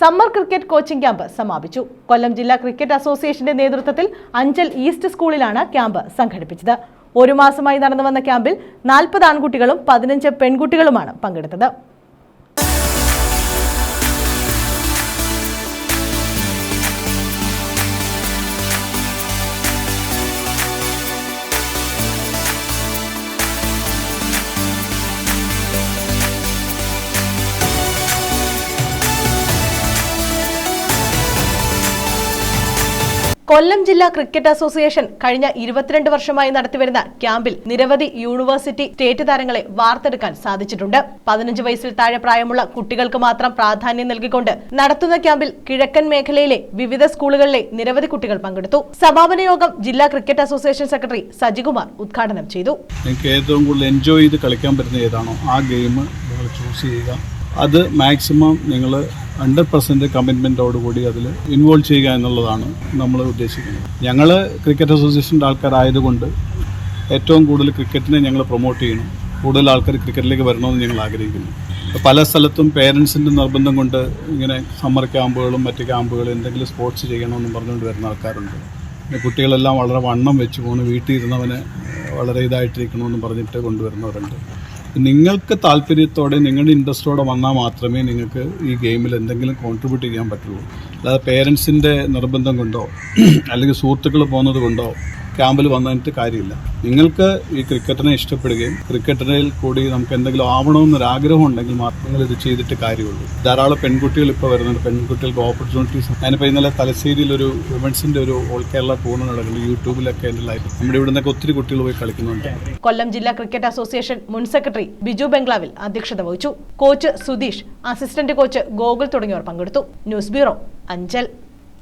Summer cricket coaching camp സമാപിച്ചു. കൊല്ലം ജില്ലാ cricket അസോസിയേഷന്റെ നേതൃത്വത്തിൽ അഞ്ചൽ ഈസ്റ്റ് സ്കൂളിലാണ് ക്യാമ്പ് സംഘടിപ്പിച്ചത്. ഒരു മാസമായി നടന്നു വന്ന ക്യാമ്പിൽ നാൽപ്പത് ആൺകുട്ടികളും പതിനഞ്ച് പെൺകുട്ടികളുമാണ് പങ്കെടുത്തത്. കൊല്ലം ജില്ലാ ക്രിക്കറ്റ് അസോസിയേഷൻ കഴിഞ്ഞ ഇരുപത്തിരണ്ട് വർഷമായി നടത്തിവരുന്ന ക്യാമ്പിൽ നിരവധി യൂണിവേഴ്സിറ്റി സ്റ്റേറ്റ് താരങ്ങളെ വാർത്തെടുക്കാൻ സാധിച്ചിട്ടുണ്ട്. പതിനഞ്ച് വയസ്സിൽ താഴെ പ്രായമുള്ള കുട്ടികൾക്ക് മാത്രം പ്രാധാന്യം നൽകിക്കൊണ്ട് നടത്തുന്ന ക്യാമ്പിൽ കിഴക്കൻ മേഖലയിലെ വിവിധ സ്കൂളുകളിലെ നിരവധി കുട്ടികൾ പങ്കെടുത്തു. സമാപന യോഗം ജില്ലാ ക്രിക്കറ്റ് അസോസിയേഷൻ സെക്രട്ടറി സജികുമാർ ഉദ്ഘാടനം ചെയ്തു. നിങ്ങൾക്ക് ഏറ്റവും കൂടുതൽ എൻജോയ് ചെയ്ത് കളിക്കാൻ പറ്റുന്ന ഏതാണോ ആ ഗെയിം ചൂസ് ചെയ്യുക. അത് മാക്സിമം നിങ്ങൾ ഹൺഡ്രഡ് പെർസെന്റ് കമ്മിറ്റ്മെന്റോടുകൂടി അതിൽ ഇൻവോൾവ് ചെയ്യുക എന്നുള്ളതാണ് നമ്മൾ ഉദ്ദേശിക്കുന്നത്. ഞങ്ങൾ ക്രിക്കറ്റ് അസോസിയേഷന്റെ ആൾക്കാരായതുകൊണ്ട് ഏറ്റവും കൂടുതൽ ക്രിക്കറ്റിനെ ഞങ്ങൾ പ്രൊമോട്ട് ചെയ്യണം. കൂടുതൽ ആൾക്കാർ ക്രിക്കറ്റിലേക്ക് വരണമെന്ന് ഞങ്ങൾ ആഗ്രഹിക്കുന്നു. പല സ്ഥലത്തും പേരൻസിന്റെ നിർബന്ധം കൊണ്ട് ഇങ്ങനെ സമ്മർ ക്യാമ്പുകളും മറ്റ് ക്യാമ്പുകളും എന്തെങ്കിലും സ്പോർട്സ് ചെയ്യണമെന്ന് പറഞ്ഞുകൊണ്ട് വരുന്ന ആൾക്കാരുണ്ട്. കുട്ടികളെല്ലാം വളരെ വണ്ണം വെച്ച് പോകുന്നു വീട്ടിൽ ഇരുന്നവനെ വളരെ ഇതായിട്ടിരിക്കണമെന്ന് പറഞ്ഞിട്ട് കൊണ്ടുവരുന്നവരുണ്ട്. നിങ്ങൾക്ക് താല്പര്യത്തോടെ നിങ്ങളുടെ ഇൻട്രസ്റ്റോടെ വന്നാൽ മാത്രമേ നിങ്ങൾക്ക് ഈ ഗെയിമിൽ എന്തെങ്കിലും കോൺട്രിബ്യൂട്ട് ചെയ്യാൻ പറ്റുള്ളൂ. അല്ലാതെ പേരൻസിന്റെ നിർബന്ധം കൊണ്ടോ അല്ലെങ്കിൽ സുഹൃത്തുക്കൾ പോകുന്നത് കൊണ്ടോ ക്യാമ്പിൽ വന്നിട്ട് കാര്യമില്ല. നിങ്ങൾക്ക് ഈ ക്രിക്കറ്റിനെ ഇഷ്ടപ്പെടുകയും ക്രിക്കറ്റിനിൽ കൂടി നമുക്ക് എന്തെങ്കിലും ആവണമെന്നൊരു ആഗ്രഹം ഉണ്ടെങ്കിൽ മാത്രം നിങ്ങൾ ഇത് ചെയ്തിട്ട് കാര്യമുള്ളൂ. ധാരാളം പെൺകുട്ടികൾ ഇപ്പോൾ വരുന്നുണ്ട്. പെൺകുട്ടികൾക്ക് ഓപ്പർച്യൂണിറ്റീസ് ഞാനിപ്പോൾ ഇന്നലെ തലശ്ശേരിയിൽ ഒരു വിമൻസിന്റെ ഒരു ഓൾ കേരള ടൂർണമെന്റ് നടക്കുന്നു. യൂട്യൂബിലൊക്കെ എന്റെ ലൈഫ് നമ്മുടെ ഇവിടെ നിന്നൊക്കെ ഒത്തിരി കുട്ടികൾ പോയി കളിക്കുന്നുണ്ട്. കൊല്ലം ജില്ലാ ക്രിക്കറ്റ് അസോസിയേഷൻ മുൻ സെക്രട്ടറി ബിജു ബംഗ്ലാവിൽ അധ്യക്ഷത വഹിച്ചു. Coach Sudheesh assistant coach Gokul തുടങ്ങിയവർ പങ്കെടുത്തു. News bureau Anchal.